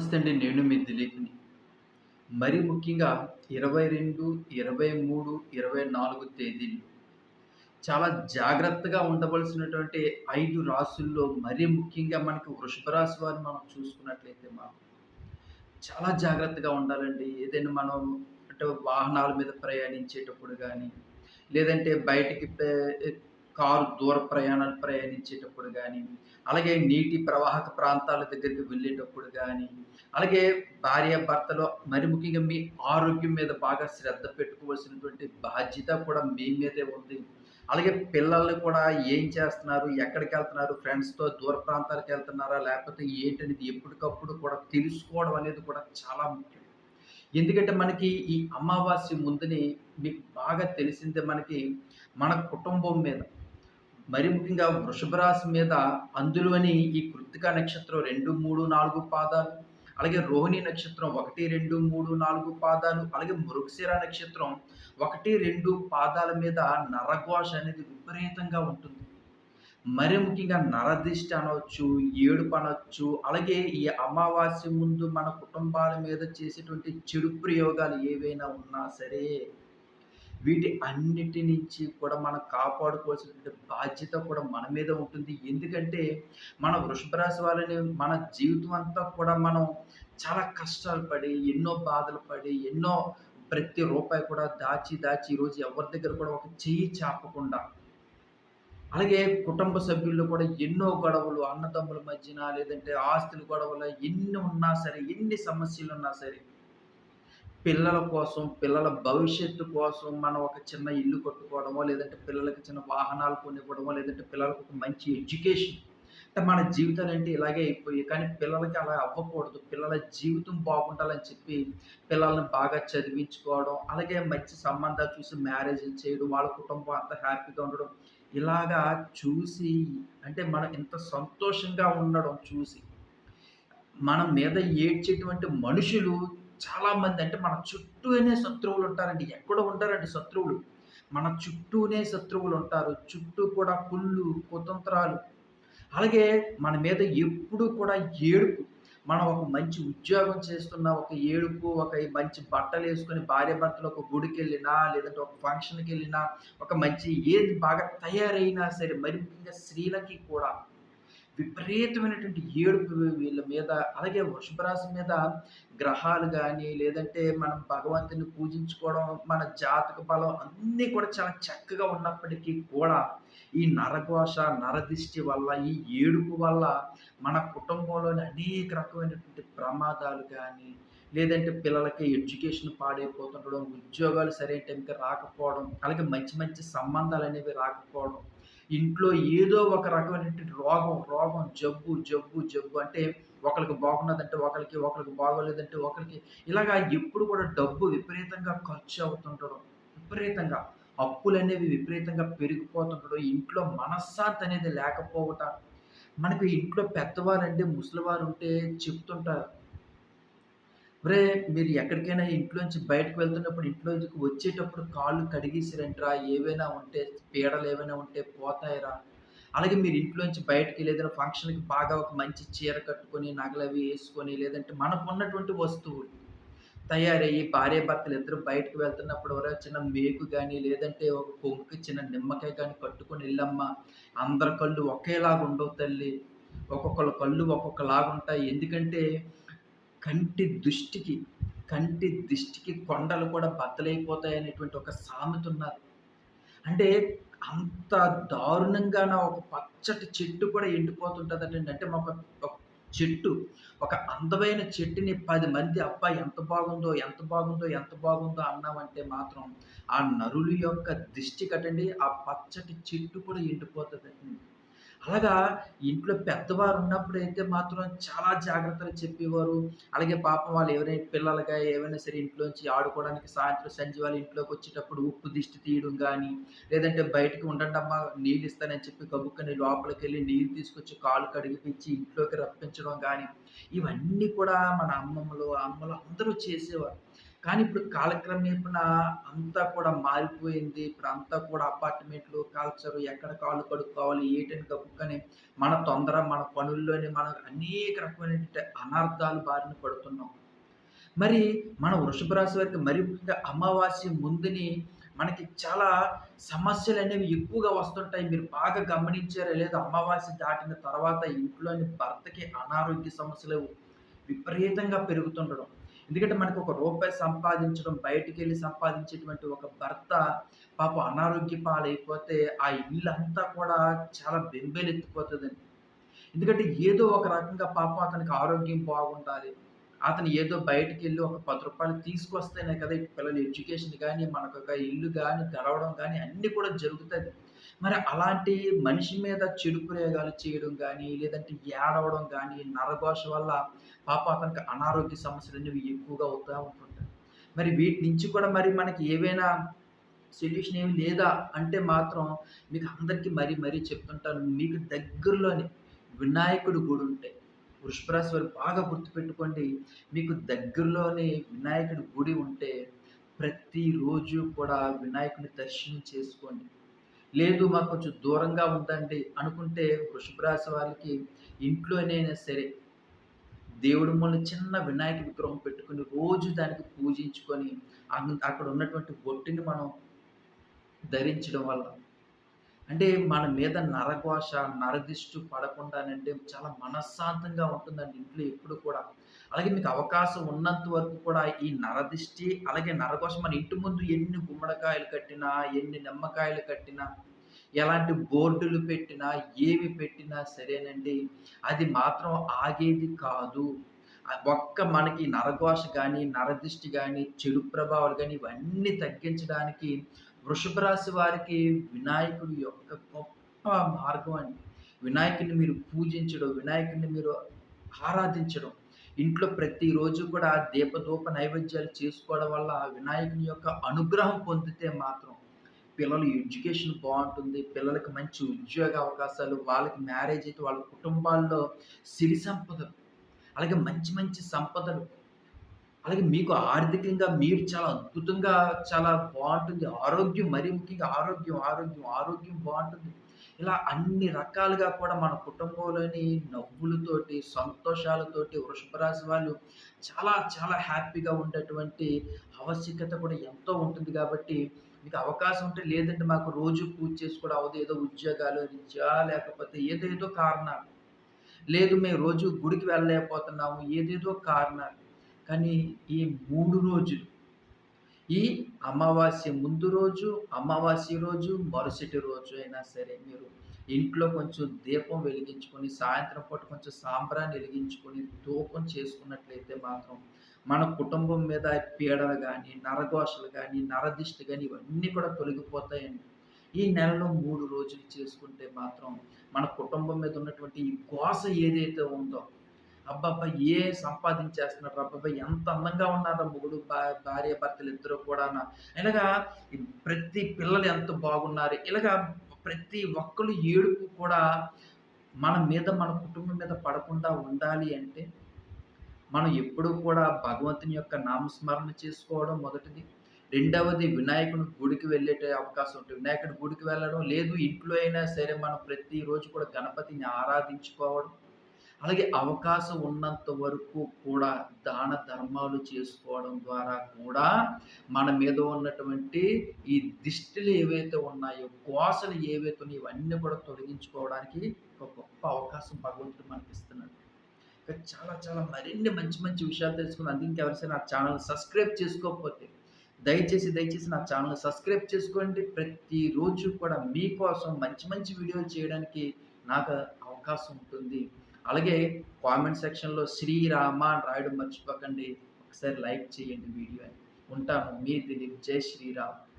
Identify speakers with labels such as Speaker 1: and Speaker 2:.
Speaker 1: నమస్తే అండి నేను మీ దిలీప్ని. మరి ముఖ్యంగా ఇరవై రెండు ఇరవై మూడు ఇరవై నాలుగు తేదీలు చాలా జాగ్రత్తగా ఉండవలసినటువంటి ఐదు రాసుల్లో మరీ ముఖ్యంగా మనకి వృషభ రాశి వారిని మనం చూసుకున్నట్లయితే మనం చాలా జాగ్రత్తగా ఉండాలండి. ఏదైనా మనం అంటే వాహనాల మీద ప్రయాణించేటప్పుడు కానీ లేదంటే బయటికి కారు దూర ప్రయాణాలు ప్రయాణించేటప్పుడు కానీ అలాగే నీటి ప్రవాహక ప్రాంతాల దగ్గరికి వెళ్ళేటప్పుడు కానీ అలాగే భార్య భర్తలో మరి ముఖ్యంగా మీ ఆరోగ్యం మీద బాగా శ్రద్ధ పెట్టుకోవాల్సినటువంటి బాధ్యత కూడా మీ మీదే ఉంది. అలాగే పిల్లల్ని కూడా ఏం చేస్తున్నారు ఎక్కడికి వెళ్తున్నారు ఫ్రెండ్స్తో దూర ప్రాంతాలకు వెళ్తున్నారా లేకపోతే ఏంటనేది ఎప్పటికప్పుడు కూడా తెలుసుకోవడం అనేది కూడా చాలా ముఖ్యం. ఎందుకంటే మనకి ఈ అమావాస్య ముందుని మీకు బాగా తెలిసిందే మనకి మన కుటుంబం మీద. మరి ముఖ్యంగా వృషభ రాశి మీద అందులోని ఈ కృత్తిక నక్షత్రం రెండు మూడు నాలుగు పాదాలు అలాగే రోహిణి నక్షత్రం ఒకటి రెండు మూడు నాలుగు పాదాలు అలాగే మృగశిర నక్షత్రం ఒకటి రెండు పాదాల మీద నరఘోష అనేది విపరీతంగా ఉంటుంది. మరి ముఖ్యంగా నరదిష్టి అనవచ్చు ఏడుపు అనవచ్చు అలాగే ఈ అమావాస్య ముందు మన కుటుంబాల మీద చేసేటువంటి చెడు ప్రయోగాలు ఏవైనా ఉన్నా సరే వీటి అన్నిటి నుంచి కూడా మనం కాపాడుకోవాల్సినటువంటి బాధ్యత కూడా మన మీద ఉంటుంది. ఎందుకంటే మన వృషభ రాశి వాళ్ళని మన జీవితం అంతా కూడా మనం చాలా కష్టాలు పడి ఎన్నో బాధలు పడి ఎన్నో ప్రతి రూపాయి కూడా దాచి దాచి ఈరోజు ఎవరి దగ్గర కూడా ఒక చెయ్యి చాపకుండా అలాగే కుటుంబ సభ్యుల్లో కూడా ఎన్నో గొడవలు అన్నదమ్ముల మధ్యన లేదంటే ఆస్తుల గొడవలు ఎన్ని ఉన్నా సరే ఎన్ని సమస్యలు ఉన్నా సరే పిల్లల కోసం, పిల్లల భవిష్యత్తు కోసం మనం ఒక చిన్న ఇల్లు కట్టుకోవడమో, లేదంటే పిల్లలకి చిన్న వాహనాలు కొనివ్వడమో, లేదంటే పిల్లలకు ఒక మంచి ఎడ్యుకేషన్ అంటే మన జీవితాలంటే ఇలాగే అయిపోయాయి. కానీ పిల్లలకి అలా అవ్వకూడదు. పిల్లల జీవితం బాగుండాలని చెప్పి పిల్లల్ని బాగా చదివించుకోవడం, అలాగే మంచి సంబంధాలు చూసి మ్యారేజ్ చేయడం, వాళ్ళ కుటుంబం అంత హ్యాపీగా ఉండడం. ఇలాగా చూసి అంటే మనం ఇంత సంతోషంగా ఉండడం చూసి మన మీద ఏడ్చేటువంటి మనుషులు చాలామంది అంటే మన చుట్టూనే శత్రువులు ఉంటారండి. ఎక్కడో ఉంటారండి శత్రువులు. మన చుట్టూనే శత్రువులు ఉంటారు. చుట్టూ కూడా కుళ్ళు, కుతంత్రాలు. అలాగే మన మీద ఎప్పుడూ కూడా ఏడుపు. మనం ఒక మంచి ఉద్యోగం చేస్తున్న ఒక ఏడుపు, ఒక మంచి బట్టలు వేసుకుని భార్యభర్తలు ఒక గుడికెళ్ళినా, లేదంటే ఒక ఫంక్షన్కి వెళ్ళినా ఒక మంచి ఏది బాగా తయారైనా సరే, మరి ముఖ్యంగా స్త్రీలకి కూడా విపరీతమైనటువంటి ఏడుపు వీళ్ళ మీద అలాగే వృషభరాశి మీద గ్రహాలు కానీ లేదంటే మనం భగవంతుని పూజించుకోవడం, మన జాతక బలం అన్నీ కూడా చాలా చక్కగా ఉన్నప్పటికీ కూడా, ఈ నరఘోష, నరదిష్టి వల్ల, ఈ ఏడుపు వల్ల మన కుటుంబంలోని అనేక రకమైనటువంటి ప్రమాదాలు కానీ లేదంటే పిల్లలకి ఎడ్యుకేషన్ పాడైపోతుండడం, ఉద్యోగాలు సరైన టైంకి రాకపోవడం, అలాగే మంచి మంచి సంబంధాలు అనేవి రాకపోవడం. ఇంట్లో ఏదో ఒక రకమైనటువంటి రోగం, రోగం, జబ్బు, జబ్బు, జబ్బు అంటే ఒకరికి బాగున్నదంటే ఒకరికి ఒకరికి బాగోలేదంటే ఒకరికి ఇలాగా ఎప్పుడు కూడా డబ్బు విపరీతంగా ఖర్చు అవుతుండడం. విపరీతంగా అప్పులనేవి విపరీతంగా పెరిగిపోతుండడం. ఇంట్లో మనశ్శాంతి అనేది లేకపోవటం మనకు ఇంట్లో పెద్దవారు అంటే ముసలివారు ఉంటే చెప్తుంటారు. ఒరే మీరు ఎక్కడికైనా ఇంట్లోంచి బయటకి వెళ్తున్నప్పుడు ఇంట్లోంచికి వచ్చేటప్పుడు కాళ్ళు కడిగేసిరంట్రా ఏవైనా ఉంటే పీడలు ఏవైనా ఉంటే పోతాయిరా. అలాగే మీరు ఇంట్లోంచి బయటకి ఏదైనా ఫంక్షన్‌కి బాగా ఒక మంచి చీర కట్టుకొని, నగలవి వేసుకొని లేదంటే మనకున్నటువంటి వస్తువులు తయారయ్యి భార్యాభర్తలు ఇద్దరు బయటకి వెళ్తున్నప్పుడు ఎవరో చిన్న మేకు కానీ లేదంటే ఒక కొంకు చిన్న నిమ్మకాయ కానీ కట్టుకొని వెళ్ళమ్మా అందరి కళ్ళు ఒకేలాగా ఉండవు తల్లి. ఒక్కొక్కళ్ళ కళ్ళు ఒక్కొక్కలాగా ఉంటాయి ఎందుకంటే కంటి దృష్టికి, కంటి దిష్టికి కొండలు కూడా బద్దలైపోతాయనేటువంటి ఒక సామెత ఉన్నది. అంటే అంత దారుణంగాన ఒక పచ్చటి చెట్టు కూడా ఎండిపోతుంటుందండి అంటే మా ఒక చెట్టు, ఒక అందమైన చెట్టుని పది మంది అబ్బాయి ఎంత బాగుందో, ఎంత బాగుందో, ఎంత బాగుందో అన్నామంటే మాత్రం ఆ నరుల యొక్క దిష్టికటండి ఆ పచ్చటి చెట్టు కూడా ఎండిపోతుందండి అలాగా ఇంట్లో పెద్దవారు ఉన్నప్పుడు అయితే మాత్రం చాలా జాగ్రత్తలు చెప్పేవారు. అలాగే పాపం వాళ్ళు ఎవరైనా పిల్లలుగా ఏవైనా సరే ఇంట్లోంచి ఆడుకోవడానికి సాయంత్రం సంజీ వాళ్ళ ఇంట్లోకి వచ్చేటప్పుడు ఉప్పు దిష్టి తీయడం కానీ లేదంటే బయటకి ఉండండమ్మా నీళ్ళిస్తానని చెప్పి కబుక్కుని లోపలికి వెళ్ళి నీళ్ళు తీసుకొచ్చి కాలు కడిగిపించి ఇంట్లోకి రప్పించడం కానీ ఇవన్నీ కూడా మన అమ్మమ్మలు, అమ్మలు అందరూ చేసేవారు. కానీ ఇప్పుడు కాలక్రమేపణ అంతా కూడా మారిపోయింది. ఇప్పుడు అంతా కూడా అపార్ట్‌మెంట్లు, కల్చరు ఎక్కడ కాళ్ళు కడుక్కోవాలి, ఏటని కప్పుకొని మన తొందర, మన పనుల్లోనే మనం అనేక రకమైన అనర్థాలు బారిన పడుతున్నాం. మరి మన వృషభ రాశి వారికి మరి అమావాస్య ముందుని మనకి చాలా సమస్యలు అనేవి ఎక్కువగా వస్తుంటాయి. మీరు బాగా గమనించారా లేదా అమావాస్య దాటిన తర్వాత ఇంట్లోని భర్తకి అనారోగ్య సమస్యలు విపరీతంగా పెరుగుతుండడం. ఎందుకంటే మనకు ఒక రూపాయి సంపాదించడం, బయటికెళ్ళి సంపాదించేటువంటి ఒక భర్త పాపం అనారోగ్య పాలైపోతే ఆ ఇల్లంతా కూడా చాలా బెంబేలెత్తిపోతదండి. ఎందుకంటే ఏదో ఒక రకంగా పాపం అతనికి ఆరోగ్యం బాగుండాలి. అతను ఏదో బయటికి వెళ్ళి ఒక పది రూపాయలు తీసుకొస్తేనే కదా! పిల్లల ఎడ్యుకేషన్ కానీ మనకొక ఇల్లు కానీ గడవడం కానీ అన్నీ కూడా జరుగుతుంది మరి అలాంటి మనిషి మీద చెడు ప్రయోగాలు చేయడం కానీ లేదంటే ఏడవడం కానీ నరఘోష వల్ల పాప అతనికి అనారోగ్య సమస్యలు అనేవి ఎక్కువగా అవుతూ ఉంటుంటాయి. మరి వీటి నుంచి కూడా మరి మనకి ఏవైనా సొల్యూషన్ ఏమి లేదా అంటే మాత్రం మీకు అందరికీ మరీ మరీ చెప్తుంటాను. మీకు దగ్గరలోని వినాయకుడి ఉంటాయి వృషభరాశి వారు బాగా గుర్తుపెట్టుకోండి. మీకు దగ్గరలోని వినాయకుడి గుడి ఉంటే ప్రతిరోజు కూడా వినాయకుడిని దర్శనం చేసుకోండి. లేదు మాకు కొంచెం దూరంగా ఉందండి అనుకుంటే వృషభ రాశి వాళ్ళకి ఇంట్లోనైనా సరే దేవుడి ముందు చిన్న వినాయక విగ్రహం పెట్టుకొని రోజు దానికి పూజించుకొని అక్కడ ఉన్నటువంటి బొట్టిని మనం ధరించడం వల్ల అంటే మన మీద నరఘోష, నరదిష్టు పడకుండానంటే చాలా మనశ్శాంతంగా ఉంటుందండి ఇంట్లో ఎప్పుడు కూడా. అలాగే మీకు అవకాశం ఉన్నంత వరకు కూడా ఈ నరదిష్టి, అలాగే నరఘోష మన ఇంటి ముందు ఎన్ని గుమ్మడికాయలు కట్టినా, ఎన్ని నిమ్మకాయలు కట్టినా, ఎలాంటి బోర్డులు పెట్టినా, ఏవి పెట్టినా సరేనండి, అది మాత్రం ఆగేది కాదు. ఒక్క మనకి నరఘోష కానీ నరదిష్టి కానీ చెడు ప్రభావాలు కానీ ఇవన్నీ తగ్గించడానికి వృషభ రాశి వారికి వినాయకుడి యొక్క గొప్ప మార్గం అండి. వినాయకుడిని మీరు పూజించడం, వినాయకుడిని మీరు ఆరాధించడం. ఇంట్లో ప్రతిరోజు కూడా దీపధూప నైవేద్యాలు చేసుకోవడం వల్ల వినాయకుని యొక్క అనుగ్రహం పొందితే మాత్రం పిల్లలు ఎడ్యుకేషన్ బాగుంటుంది. పిల్లలకి మంచి ఉద్యోగ అవకాశాలు, వాళ్ళకి మ్యారేజ్ అయితే వాళ్ళ కుటుంబాల్లో సిరి సంపదలు, అలాగే మంచి మంచి సంపదలు అలాగే మీకు ఆర్థికంగా మీరు చాలా అద్భుతంగా చాలా బాగుంటుంది. ఆరోగ్యం మరీ ముఖ్యంగా ఆరోగ్యం, ఆరోగ్యం, ఆరోగ్యం బాగుంటుంది. ఇలా అన్ని రకాలుగా కూడా మన కుటుంబంలోని నవ్వులతోటి, సంతోషాలతోటి వృషభ రాశి వాళ్ళు చాలా చాలా హ్యాపీగా ఉండేటువంటి ఆవశ్యకత కూడా ఎంతో ఉంటుంది కాబట్టి మీకు అవకాశం ఉంటే లేదంటే మాకు రోజు పూజ చేసుకోవడం అవదు ఏదో ఉద్యోగాలు రీత్యా లేకపోతే ఏదేదో కారణాలు. లేదు మేము రోజు గుడికి వెళ్ళలేకపోతున్నాము. ఏదేదో కారణాలు. కానీ ఈ మూడు రోజులు ఈ అమావాస్య ముందు రోజు అమావాస్య రోజు మరుసటి రోజు అయినా సరే మీరు ఇంట్లో కొంచెం దీపం వెలిగించుకొని సాయంత్రం పూట కొంచెం సాంబ్రాన్ని వెలిగించుకొని ధూపం చేసుకున్నట్లయితే మాత్రం మన కుటుంబం మీద పీడలు కానీ నరఘోషలు కానీ నరదిష్టి కానీ ఇవన్నీ కూడా తొలగిపోతాయండి. ఈ నెలలో మూడు రోజులు చేసుకుంటే మాత్రం మన కుటుంబం మీద ఉన్నటువంటి ఈ కోస ఏదైతే ఉందో అబ్బబ్బా! ఏ సంపాదించేస్తున్నారు అబ్బాబ్బా ఎంత అందంగా ఉన్నారు మొగుడు, భార్య భర్తలు ఇద్దరు కూడా ఇలాగా ప్రతి పిల్లలు ఎంత బాగున్నారు. ఇలాగా ప్రతి ఒక్కరు ఏడుపు కూడా మన మీద, మన కుటుంబం మీద పడకుండా ఉండాలి అంటే, మనం ఎప్పుడూ కూడా భగవంతుని యొక్క నామస్మరణ చేసుకోవడం మొదటిది. రెండవది వినాయకుని గుడికి వెళ్ళేట అవకాశం ఉంటుంది. వినాయకుడి గుడికి వెళ్ళడం, లేదు ఇంట్లో అయినా సరే మనం ప్రతిరోజు కూడా గణపతిని ఆరాధించుకోవడం. అలాగే అవకాశం ఉన్నంత వరకు కూడా దాన ధర్మాలు చేసుకోవడం ద్వారా కూడా మన మీద ఉన్నటువంటి ఈ దిష్టిలు ఏవైతే ఉన్నాయో కోసలు ఏవైతే ఉన్నాయో ఇవన్నీ కూడా తొలగించుకోవడానికి ఒక గొప్ప అవకాశం భగవంతుడు మనకి ఇస్తున్నాడు చాలా చాలా మరిన్ని మంచి మంచి విషయాలు తెలుసుకుని అందుకే ఇంకెవరిసైనా నా ఛానల్ సబ్స్క్రైబ్ చేసుకోకపోతే దయచేసి దయచేసి నా ఛానల్ సబ్స్క్రైబ్ చేసుకోండి. ప్రతిరోజు కూడా మీకోసం మంచి మంచి వీడియోలు చేయడానికి నాకు అవకాశం ఉంటుంది. అలాగే కామెంట్ సెక్షన్లో శ్రీరామ అని రాయడం మర్చిపోకండి. ఒకసారి లైక్ చేయండి వీడియో ఉంటాను. మీ దిలీప్. జై శ్రీరామ్.